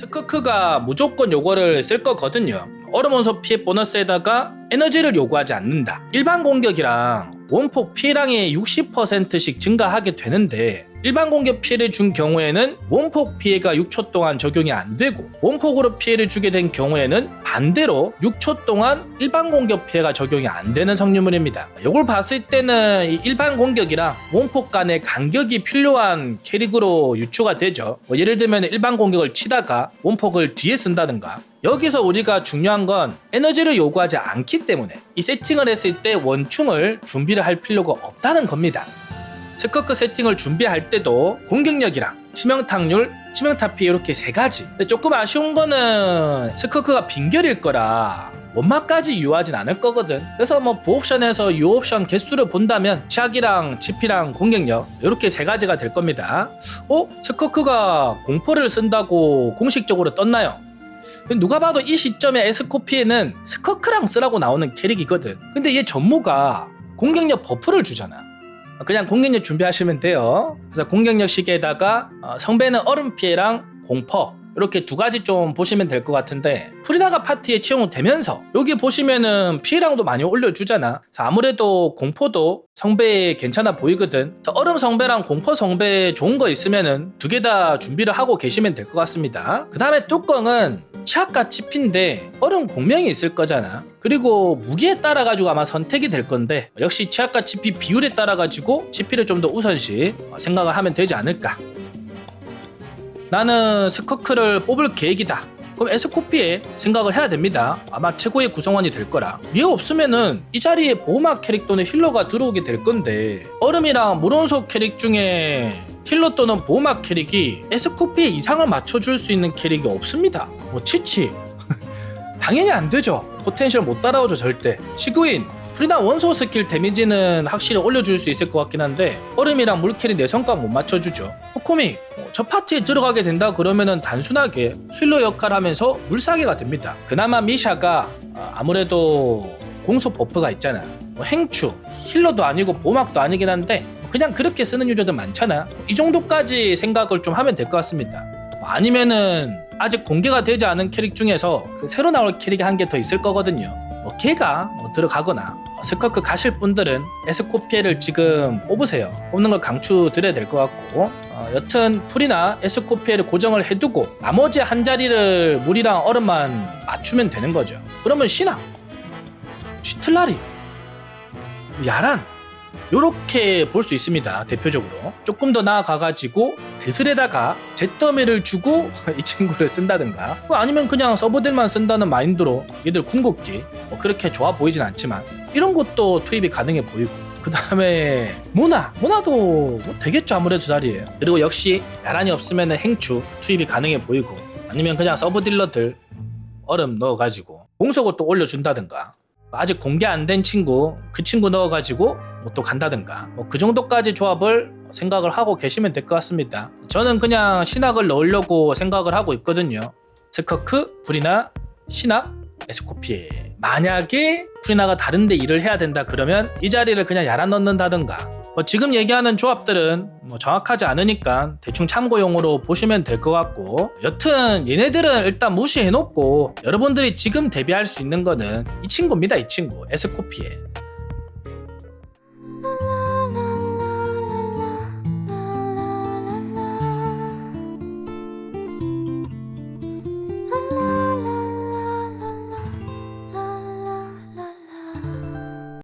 스커크가 무조건 요거를 쓸 거거든요. 얼음 원소 피해 보너스에다가 에너지를 요구하지 않는다. 일반 공격이랑 원폭 피해량이 60%씩 증가하게 되는데 일반 공격 피해를 준 경우에는 원폭 피해가 6초 동안 적용이 안 되고 원폭으로 피해를 주게 된 경우에는 반대로 6초 동안 일반 공격 피해가 적용이 안 되는 성유물입니다. 이걸 봤을 때는 이 일반 공격이랑 원폭 간의 간격이 필요한 캐릭으로 유추가 되죠. 뭐 예를 들면 일반 공격을 치다가 원폭을 뒤에 쓴다든가 여기서 우리가 중요한 건 에너지를 요구하지 않기 때문에 이 세팅을 했을 때 원충을 준비를 할 필요가 없다는 겁니다. 스커크 세팅을 준비할 때도 공격력이랑 치명타률, 치명타 피해 이렇게 세 가지. 근데 조금 아쉬운 거는 스커크가 빈결일 거라 원마까지 유효하진 않을 거거든. 그래서 뭐 보옵션에서 유 옵션 개수를 본다면 치약이랑 치피랑 공격력 이렇게 세 가지가 될 겁니다. 어? 스커크가 공포를 쓴다고 공식적으로 떴나요? 누가 봐도 이 시점에 에스코피에는 스커크랑 쓰라고 나오는 캐릭이거든. 근데 얘 전무가 공격력 버프를 주잖아. 그냥 공격력 준비하시면 돼요. 그래서 공격력 시계에다가 어, 성배는 얼음 피해랑 공퍼 이렇게 두 가지 좀 보시면 될 것 같은데 프리다가 파티에 채용되면서 여기 보시면은 피해량도 많이 올려주잖아. 아무래도 공포도 성배 괜찮아 보이거든. 얼음 성배랑 공포 성배 좋은 거 있으면은 두 개 다 준비를 하고 계시면 될 것 같습니다. 그 다음에 뚜껑은 치아과 치피인데 얼음 공명이 있을 거잖아. 그리고 무게에 따라 가지고 아마 선택이 될 건데 역시 치아과 치피 비율에 따라 가지고 치피를 좀 더 우선시 생각을 하면 되지 않을까. 나는 스커크를 뽑을 계획이다. 그럼 에스코피에 생각을 해야 됩니다. 아마 최고의 구성원이 될 거라. 얘 없으면은 이 자리에 보호막 캐릭 또는 힐러가 들어오게 될 건데 얼음이랑 물원소 캐릭 중에 힐러 또는 보호막 캐릭이 에스코피에 이상을 맞춰줄 수 있는 캐릭이 없습니다. 뭐 치치 당연히 안 되죠. 포텐셜 못 따라오죠 절대. 시그윈 프리나 원소 스킬 데미지는 확실히 올려줄 수 있을 것 같긴 한데 얼음이랑 물캐리 내성감 못 맞춰주죠. 코코미 어, 저 파티에 들어가게 된다 그러면은 단순하게 힐러 역할 하면서 물사계가 됩니다. 그나마 미샤가 어, 아무래도 공소 버프가 있잖아. 뭐 행추 힐러도 아니고 보막도 아니긴 한데 그냥 그렇게 쓰는 유저들 많잖아. 이 정도까지 생각을 좀 하면 될 것 같습니다. 뭐 아니면은 아직 공개가 되지 않은 캐릭 중에서 그 새로 나올 캐릭이 한 개 더 있을 거거든요. 뭐 걔가 뭐 들어가거나 어, 스커크 가실 분들은 에스코피에를 지금 뽑으세요. 뽑는 걸 강추 드려야 될 것 같고 어, 여튼 풀이나 에스코피에를 고정을 해두고 나머지 한 자리를 물이랑 얼음만 맞추면 되는 거죠. 그러면 신화, 시틀라리, 야란 요렇게 볼 수 있습니다. 대표적으로. 조금 더 나아가가지고 드슬에다가 잿더미를 주고 이 친구를 쓴다든가 뭐 아니면 그냥 서버들만 쓴다는 마인드로 얘들 궁극기 뭐 그렇게 좋아 보이진 않지만 이런 것도 투입이 가능해 보이고. 그 다음에 모나 모나도 뭐 되겠죠 아무래도 자리에요 그리고 역시 야란이 없으면 행추 투입이 가능해 보이고 아니면 그냥 서버 딜러들 얼음 넣어가지고 공속을 또 올려준다든가 아직 공개 안 된 친구 그 친구 넣어가지고 뭐 또 간다든가 뭐 그 정도까지 조합을 생각을 하고 계시면 될 것 같습니다. 저는 그냥 신학을 넣으려고 생각을 하고 있거든요. 스커크, 브리나, 신학, 에스코피에 만약에 프리나가 다른데 일을 해야 된다 그러면 이 자리를 그냥 야라 넣는다든가. 뭐 지금 얘기하는 조합들은 뭐 정확하지 않으니까 대충 참고용으로 보시면 될 것 같고. 여튼 얘네들은 일단 무시해놓고 여러분들이 지금 대비할 수 있는 거는 이 친구입니다 이 친구. 에스코피에